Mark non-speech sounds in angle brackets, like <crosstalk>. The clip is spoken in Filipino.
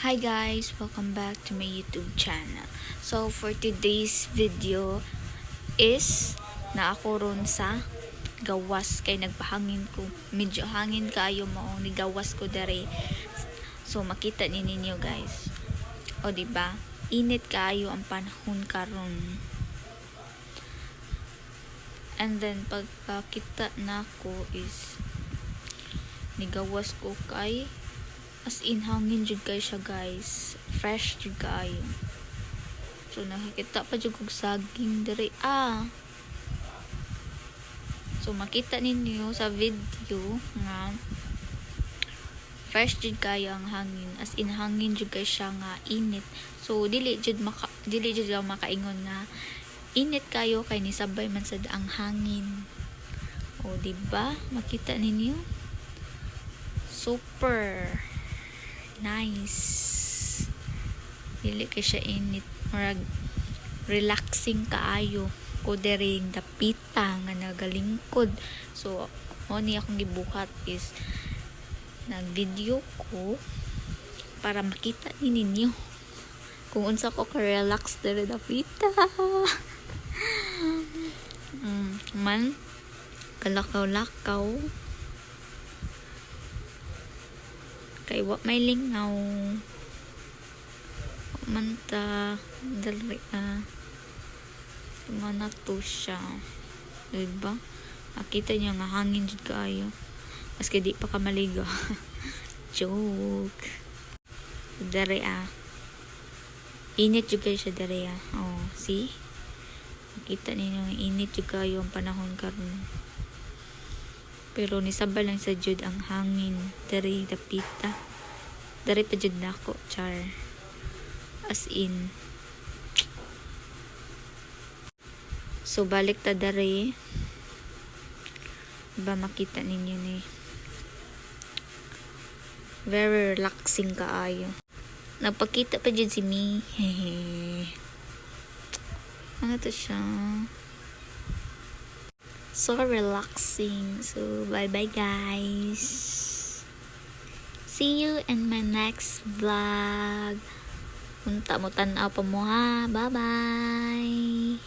Hi guys, welcome back to my YouTube channel. So for today's video is na ako ron sa gawas kay nagpahangin ko. Medyo hangin kayo mo ni gawas ko dere. So makita ni ninyo guys. O di ba? Init kayo ang panahon karon. And then pagkakita na ko is nigawas ko kay as in hangin jud kay siya guys. Fresh jud kayo so nakikita pa jud kog saging diri. Ah! So makita ninyo sa video nga fresh jud kayo ang hangin. As in hangin jud kay siya nga init. So dili jud maka dili jud lang makaingon nga init kayo kay nisabay man sad ang hangin. O di ba? Makita ninyo? Super nice. Dili kay siya init. Murag relaxing kaayo. Ko dering dapita nga nagalingkod. So mo ni akong gibuhat is nag video ko para makita ni ninyo kung unsa ko ka relax dere dapita. <laughs> Mm, man kalakaw-lakaw kay wa may lingaw. Man ta dali ah mana to siya. Diba makita niyo nga hangin jud kaayo. Maski di pa ka maligo. <laughs> Joke. Dere ah. Init jud kayo siya dere ah. Oh see? Makita ninyo init jud kayo ang panahon karon pero nisabal lang sa jud ang hangin. Dari dapita. Dari pa jud nako char. As in. So balik ta dari. Ba makita ninyo ni? Very relaxing kaayo nagpakita pa jud si mi. Hehe <laughs> ano to siya so relaxing. So, bye-bye guys. See you in my next vlog. Punta mo tanaw pa mo ha. Bye-bye.